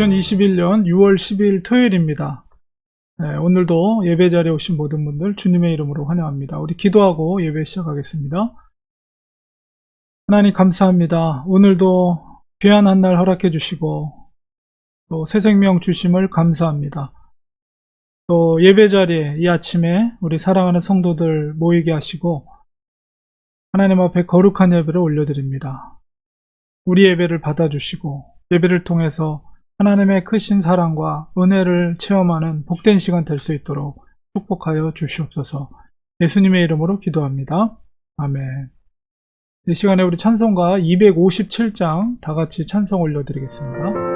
2021년 6월 10일 토요일입니다. 네, 오늘도 예배 자리에 오신 모든 분들 주님의 이름으로 환영합니다. 우리 기도하고 예배 시작하겠습니다. 하나님 감사합니다. 오늘도 귀한 한 날 허락해 주시고 또 새 생명 주심을 감사합니다. 또 예배 자리에 이 아침에 우리 사랑하는 성도들 모이게 하시고 하나님 앞에 거룩한 예배를 올려드립니다. 우리 예배를 받아주시고 예배를 통해서 하나님의 크신 사랑과 은혜를 체험하는 복된 시간 될 수 있도록 축복하여 주시옵소서. 예수님의 이름으로 기도합니다. 아멘. 이 시간에 우리 찬송가 257장 다 같이 찬송 올려드리겠습니다.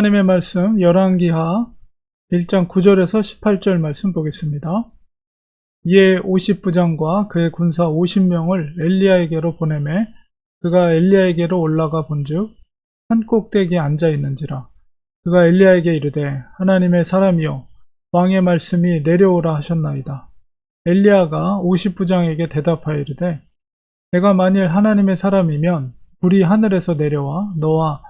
하나님의 말씀 열왕기하 1장 9절에서 18절 말씀 보겠습니다. 이에 50부장과 그의 군사 50명을 엘리야에게로 보내매 그가 엘리야에게로 올라가 본즉 산 꼭대기에 앉아 있는지라 그가 엘리야에게 이르되 하나님의 사람이여 왕의 말씀이 내려오라 하셨나이다. 엘리야가 50부장에게 대답하여 이르되 내가 만일 하나님의 사람이면 불이 하늘에서 내려와 너와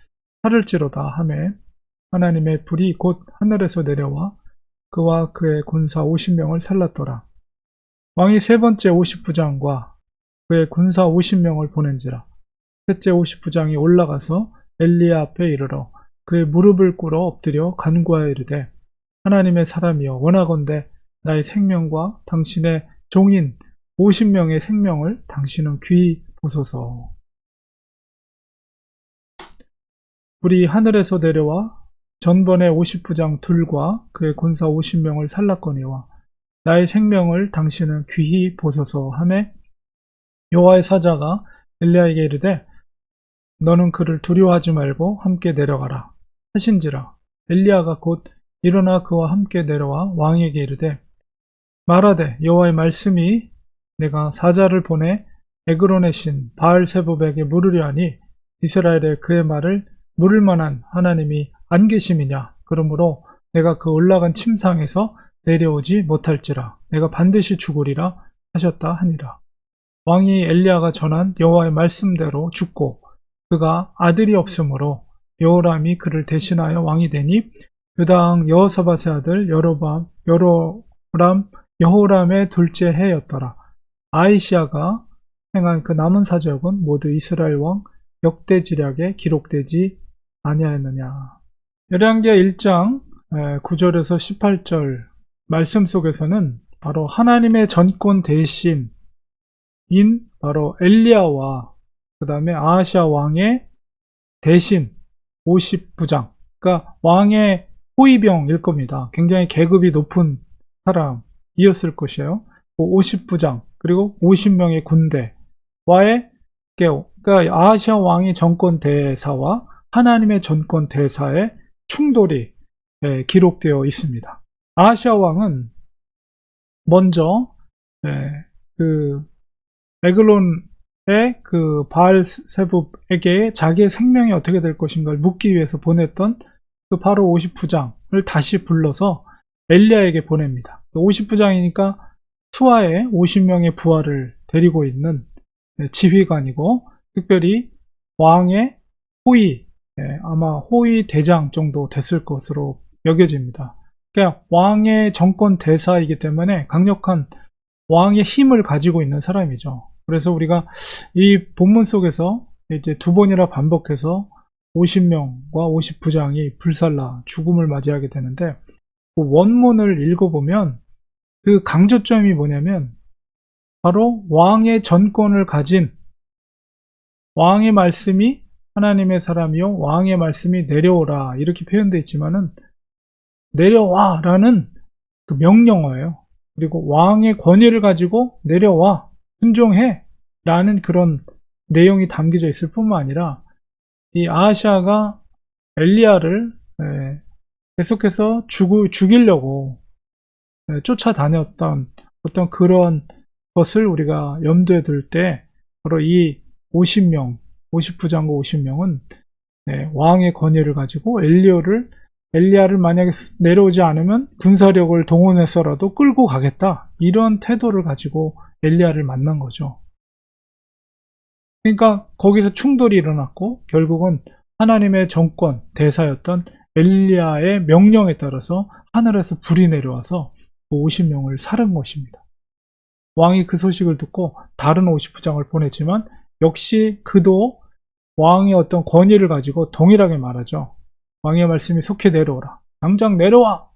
살을지로다 하매 하나님의 불이 곧 하늘에서 내려와 그와 그의 군사 50명을 살랐더라. 왕이 세 번째 50부장과 그의 군사 50명을 보낸지라. 셋째 50부장이 올라가서 엘리야 앞에 이르러 그의 무릎을 꿇어 엎드려 간구하여 이르되 하나님의 사람이여 원하건대 나의 생명과 당신의 종인 50명의 생명을 당신은 귀히 보소서. 불이 하늘에서 내려와 전번의 50부장 둘과 그의 군사 50명을 살랐거니와 나의 생명을 당신은 귀히 보소서 하매 여호와의 사자가 엘리야에게 이르되 너는 그를 두려워하지 말고 함께 내려가라 하신지라. 엘리야가 곧 일어나 그와 함께 내려와 왕에게 이르되 말하되 여호와의 말씀이 내가 사자를 보내 에그론의 신 바알세부백에 물으려 하니 이스라엘에 그의 말을 물을 만한 하나님이 안 계심이냐? 그러므로 내가 그 올라간 침상에서 내려오지 못할지라. 내가 반드시 죽으리라 하셨다 하니라. 왕이 엘리야가 전한 여호와의 말씀대로 죽고 그가 아들이 없으므로 여호람이 그를 대신하여 왕이 되니 유당 여호사밧의 아들 여로밤 여로람 여호람의 둘째 해였더라. 아이시아가 행한 그 남은 사적은 모두 이스라엘 왕 역대지략에 기록되지 아니하였느냐. 열왕기하 1장 9절에서 18절 말씀 속에서는 바로 하나님의 전권 대신 인 바로 엘리야와 그 다음에 아하시아 왕의 대신 50부장 그러니까 왕의 호위병일 겁니다. 굉장히 계급이 높은 사람이었을 것이에요. 50부장 그리고 50명의 군대와의 그러니까 아시아 왕의 전권 대사와 하나님의 전권 대사의 충돌이 예, 기록되어 있습니다. 아시아 왕은 먼저 예, 그 에글론의 그 바알 세붑에게 자기의 생명이 어떻게 될 것인가를 묻기 위해서 보냈던 그 바로 50부장을 다시 불러서 엘리야에게 보냅니다. 50부장이니까 수하에 50명의 부하를 데리고 있는 네, 지휘관이고 특별히 왕의 호위 예, 아마 호위 대장 정도 됐을 것으로 여겨집니다. 그러니까 왕의 정권 대사이기 때문에 강력한 왕의 힘을 가지고 있는 사람이죠. 그래서 우리가 이 본문 속에서 이제 두 번이나 반복해서 50명과 50부장이 불살라 죽음을 맞이하게 되는데 그 원문을 읽어보면 그 강조점이 뭐냐면 바로 왕의 전권을 가진 왕의 말씀이 하나님의 사람이요 왕의 말씀이 내려오라 이렇게 표현되어 있지만은 내려와라는 그 명령어예요. 그리고 왕의 권위를 가지고 내려와 순종해 라는 그런 내용이 담겨져 있을 뿐만 아니라 이 아하시아가 엘리야를 예, 계속해서 죽, 죽이려고 예, 쫓아다녔던 어떤 그런 것을 우리가 염두에 둘 때 바로 이 50명, 50부장과 50명은 네, 왕의 권위를 가지고 엘리야를 엘리야를 만약에 내려오지 않으면 군사력을 동원해서라도 끌고 가겠다 이런 태도를 가지고 엘리야를 만난 거죠. 그러니까 거기서 충돌이 일어났고 결국은 하나님의 정권 대사였던 엘리야의 명령에 따라서 하늘에서 불이 내려와서 50명을 살은 것입니다. 왕이 그 소식을 듣고 다른 50부장을 보냈지만 역시 그도 왕의 어떤 권위를 가지고 동일하게 말하죠. 왕의 말씀이 속해 내려오라. 당장 내려와!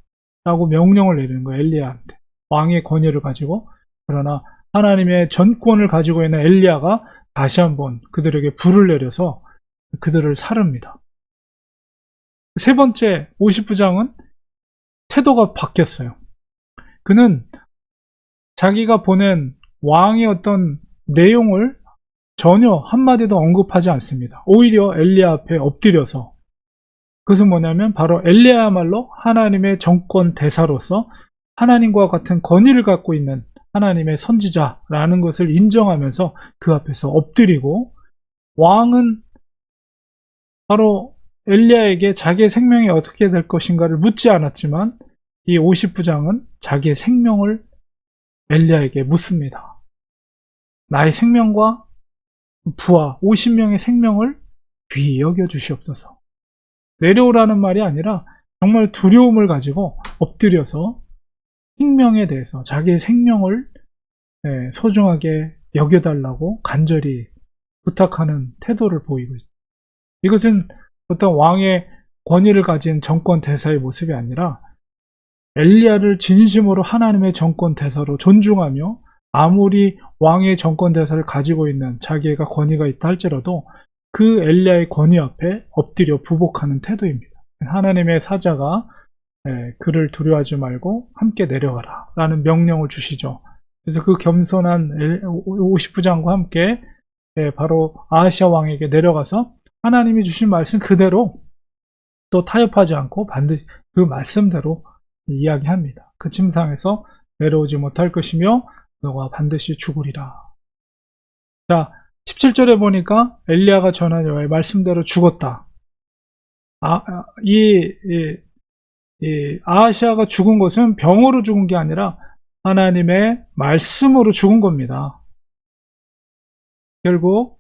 라고 명령을 내리는 거예요. 엘리야한테. 왕의 권위를 가지고. 그러나 하나님의 전권을 가지고 있는 엘리야가 다시 한번 그들에게 불을 내려서 그들을 사릅니다. 세 번째 50부장은 태도가 바뀌었어요. 그는 자기가 보낸 왕의 어떤 내용을 전혀 한마디도 언급하지 않습니다. 오히려 엘리야 앞에 엎드려서 그것은 뭐냐면 바로 엘리야야말로 하나님의 정권 대사로서 하나님과 같은 권위를 갖고 있는 하나님의 선지자라는 것을 인정하면서 그 앞에서 엎드리고 왕은 바로 엘리야에게 자기의 생명이 어떻게 될 것인가를 묻지 않았지만 이 50부장은 자기의 생명을 엘리야에게 묻습니다. 나의 생명과 부하 50명의 생명을 귀히 여겨 주시옵소서. 내려오라는 말이 아니라 정말 두려움을 가지고 엎드려서 생명에 대해서 자기의 생명을 예, 소중하게 여겨달라고 간절히 부탁하는 태도를 보이고 있습니다. 이것은 어떤 왕의 권위를 가진 정권 대사의 모습이 아니라 엘리야를 진심으로 하나님의 정권 대사로 존중하며 아무리 왕의 정권 대사를 가지고 있는 자기가 권위가 있다 할지라도 그 엘리야의 권위 앞에 엎드려 부복하는 태도입니다. 하나님의 사자가 예, 그를 두려워하지 말고 함께 내려가라 라는 명령을 주시죠. 그래서 그 겸손한 50부장과 함께 예, 바로 아시아 왕에게 내려가서 하나님이 주신 말씀 그대로 또 타협하지 않고 반드시 그 말씀대로 이야기합니다. 그 침상에서 내려오지 못할 것이며 너가 반드시 죽으리라. 자, 17절에 보니까 엘리야가 전한 여호와의 말씀대로 죽었다. 아, 아, 이, 이, 이 아시아가 죽은 것은 병으로 죽은 게 아니라 하나님의 말씀으로 죽은 겁니다. 결국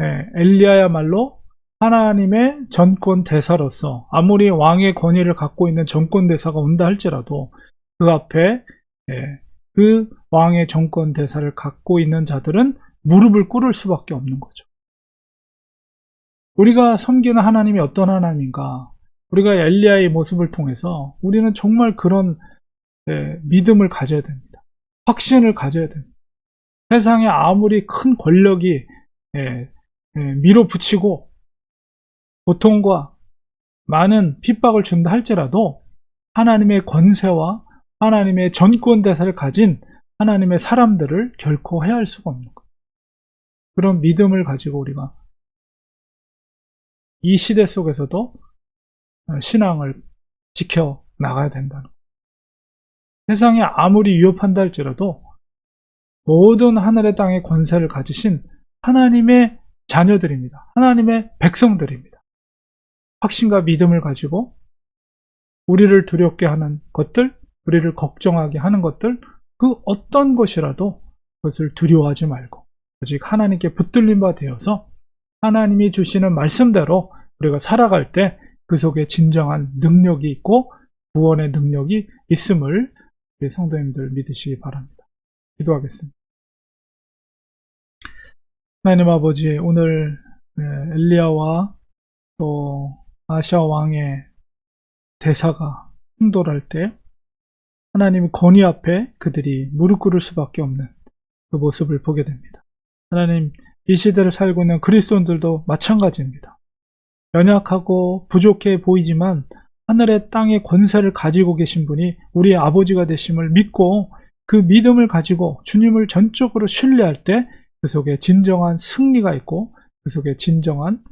예, 엘리야야말로 하나님의 전권 대사로서 아무리 왕의 권위를 갖고 있는 전권 대사가 온다 할지라도 그 앞에 예, 그 왕의 정권 대사를 갖고 있는 자들은 무릎을 꿇을 수밖에 없는 거죠. 우리가 섬기는 하나님이 어떤 하나님인가? 우리가 엘리야의 모습을 통해서 우리는 정말 그런 예, 믿음을 가져야 됩니다. 확신을 가져야 됩니다. 세상에 아무리 큰 권력이 예, 예, 밀어붙이고 고통과 많은 핍박을 준다 할지라도 하나님의 권세와 하나님의 전권 대사를 가진 하나님의 사람들을 결코 해할 수가 없는 거예요. 그런 믿음을 가지고 우리가 이 시대 속에서도 신앙을 지켜 나가야 된다는 거예요. 세상에 아무리 위협한다 할지라도 모든 하늘의 땅의 권세를 가지신 하나님의 자녀들입니다. 하나님의 백성들입니다. 확신과 믿음을 가지고 우리를 두렵게 하는 것들, 우리를 걱정하게 하는 것들, 그 어떤 것이라도 그것을 두려워하지 말고 오직 하나님께 붙들린 바 되어서 하나님이 주시는 말씀대로 우리가 살아갈 때 그 속에 진정한 능력이 있고 구원의 능력이 있음을 우리 성도님들 믿으시기 바랍니다. 기도하겠습니다. 하나님 아버지, 오늘 네, 엘리야와 또 아시아 왕의 대사가 충돌할 때 하나님 권위 앞에 그들이 무릎 꿇을 수밖에 없는 그 모습을 보게 됩니다. 하나님, 이 시대를 살고 있는 그리스도인들도 마찬가지입니다. 연약하고 부족해 보이지만 하늘의 땅의 권세를 가지고 계신 분이 우리의 아버지가 되심을 믿고 그 믿음을 가지고 주님을 전적으로 신뢰할 때 그 속에 진정한 승리가 있고 그 속에 진정한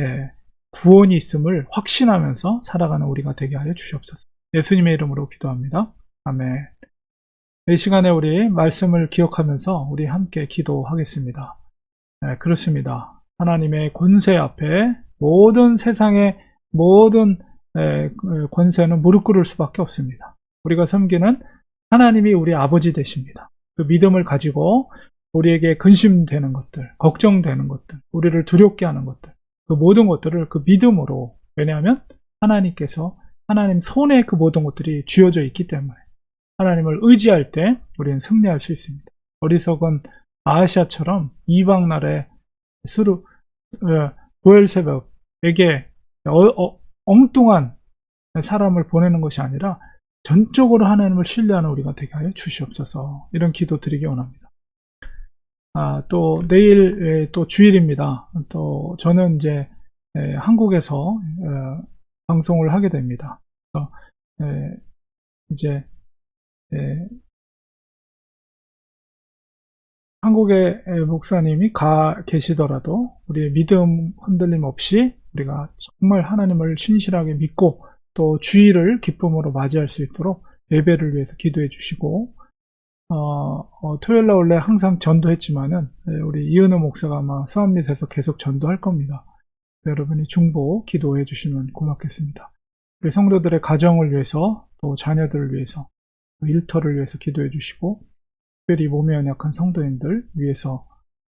예, 구원이 있음을 확신하면서 살아가는 우리가 되게 하여 주시옵소서. 예수님의 이름으로 기도합니다. 아멘. 이 시간에 우리 말씀을 기억하면서 우리 함께 기도하겠습니다. 네, 그렇습니다. 하나님의 권세 앞에 모든 세상의 모든 에, 그 권세는 무릎 꿇을 수밖에 없습니다. 우리가 섬기는 하나님이 우리 아버지 되십니다. 그 믿음을 가지고 우리에게 근심되는 것들, 걱정되는 것들, 우리를 두렵게 하는 것들, 그 모든 것들을 그 믿음으로, 왜냐하면 하나님께서 하나님 손에 그 모든 것들이 쥐어져 있기 때문에 하나님을 의지할 때 우리는 승리할 수 있습니다. 어리석은 아시아처럼 이방 나라의 수르, 어, 보엘세벽에게 어, 어, 엉뚱한 사람을 보내는 것이 아니라 전적으로 하나님을 신뢰하는 우리가 되게 하여 주시옵소서. 이런 기도 드리기 원합니다. 아, 또 내일 에, 또 주일입니다. 또 저는 이제 에, 한국에서 어, 방송을 하게 됩니다. 에, 이제 에, 한국의 목사님이 가 계시더라도 우리의 믿음 흔들림 없이 우리가 정말 하나님을 신실하게 믿고 또 주의를 기쁨으로 맞이할 수 있도록 예배를 위해서 기도해 주시고 어, 어, 토요일 날 원래 항상 전도했지만은 예, 우리 이은호 목사가 아마 수암릿에서 계속 전도할 겁니다. 여러분이 중보 기도해 주시면 고맙겠습니다. 우리 성도들의 가정을 위해서 또 자녀들을 위해서 또 일터를 위해서 기도해 주시고 특별히 몸에 연약한 성도인들 위해서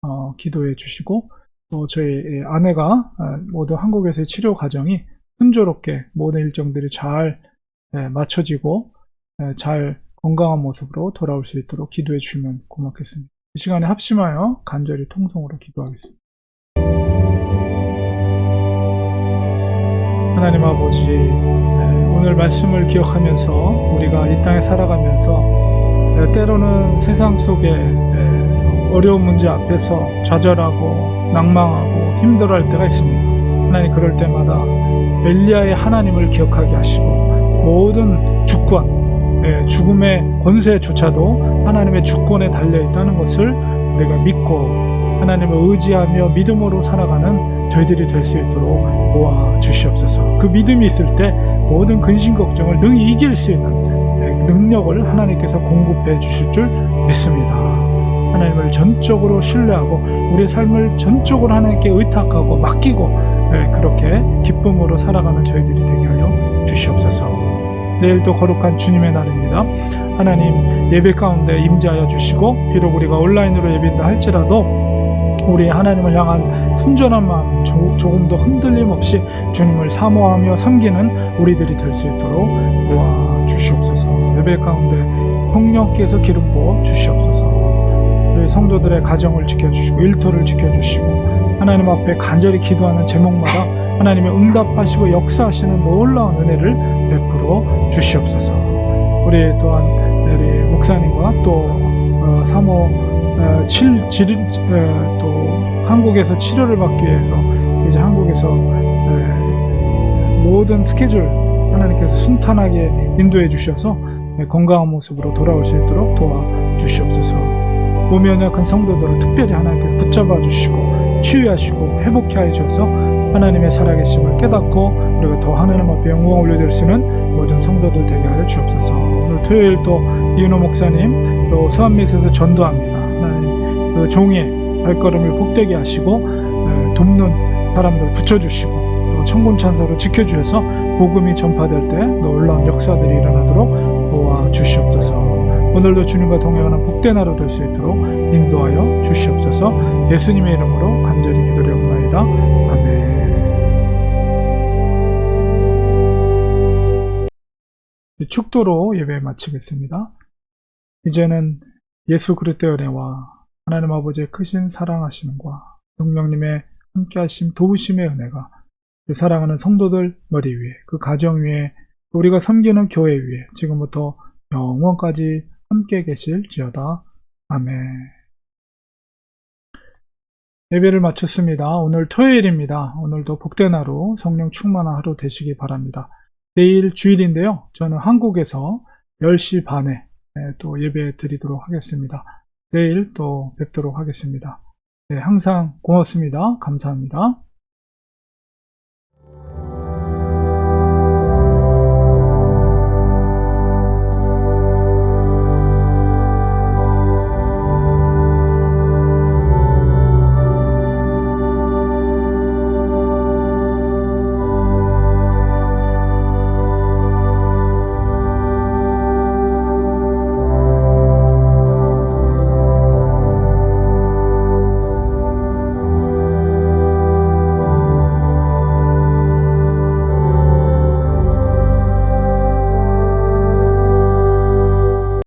어, 기도해 주시고 또 저희 아내가 어, 모두 한국에서의 치료 과정이 순조롭게 모든 일정들이 잘 예, 맞춰지고 예, 잘 건강한 모습으로 돌아올 수 있도록 기도해 주시면 고맙겠습니다. 이 시간에 합심하여 간절히 통성으로 기도하겠습니다. 하나님 아버지, 예, 오늘 말씀을 기억하면서 우리가 이 땅에 살아가면서 예, 때로는 세상 속에 예, 어려운 문제 앞에서 좌절하고 낭망하고 힘들어할 때가 있습니다. 하나님 그럴 때마다 엘리야의 하나님을 기억하게 하시고 모든 주권, 예, 죽음의 권세조차도 하나님의 주권에 달려 있다는 것을 우리가 믿고 하나님을 의지하며 믿음으로 살아가는 저희들이 될 수 있도록 도와 주시옵소서. 그 믿음이 있을 때 모든 근심 걱정을 능히 이길 수 있는 예, 능력을 하나님께서 공급해 주실 줄 믿습니다. 하나님을 전적으로 신뢰하고 우리의 삶을 전적으로 하나님께 의탁하고 맡기고 예, 그렇게 기쁨으로 살아가는 저희들이 되게 하여 주시옵소서. 내일도 거룩한 주님의 날입니다. 하나님 예배 가운데 임재하여 주시고 비록 우리가 온라인으로 예배인다 할지라도 우리 하나님을 향한 순전한 마음 조, 조금 더 흔들림 없이 주님을 사모하며 섬기는 우리들이 될 수 있도록 도와 주시옵소서. 예배 가운데 성령께서 기름 부어 주시옵소서. 우리 성도들의 가정을 지켜주시고 일터를 지켜주시고 하나님 앞에 간절히 기도하는 제목마다 하나님의 응답하시고 역사하시는 놀라운 은혜를 베풀어 주시옵소서. 우리 또한 우리 목사님과 또 어, 사모 어, 칠, 질, 어, 또 한국에서 치료를 받기 위해서 이제 한국에서 에, 모든 스케줄 하나님께서 순탄하게 인도해 주셔서 에, 건강한 모습으로 돌아올 수 있도록 도와 주시옵소서. 몸이 연약한 성도들을 특별히 하나님께서 붙잡아 주시고 치유하시고 회복케 하여 주셔서 하나님의 살아계심을 깨닫고 우리가 더 하나님 앞에 영광 올려드리시는 모든 성도들 되게 하여 주옵소서. 오늘 토요일 또 이은호 목사님 또 수한미에서 전도합니다. 그 종의 발걸음을 복되게 하시고 에, 돕는 사람들 붙여주시고 또 천군 찬사로 지켜주셔서 복음이 전파될 때 놀라운 역사들이 일어나도록 도와주시옵소서. 오늘도 주님과 동행하는 복된 하루 될 수 있도록 인도하여 주시옵소서. 예수님의 이름으로 간절히 기도드리옵나이다. 아멘. 축도로 예배 마치겠습니다. 이제는 예수 그리스도의 은혜와 하나님 아버지의 크신 사랑하심과 성령님의 함께하심 도우심의 은혜가 그 사랑하는 성도들 머리 위에 그 가정 위에 우리가 섬기는 교회 위에 지금부터 영원까지 함께 계실지어다. 아멘. 예배를 마쳤습니다. 오늘 토요일입니다. 오늘도 복된 하루, 성령 충만한 하루 되시기 바랍니다. 내일 주일인데요. 저는 한국에서 10시 반에 네, 또 예배 드리도록 하겠습니다. 내일 또 뵙도록 하겠습니다. 네, 항상 고맙습니다. 감사합니다.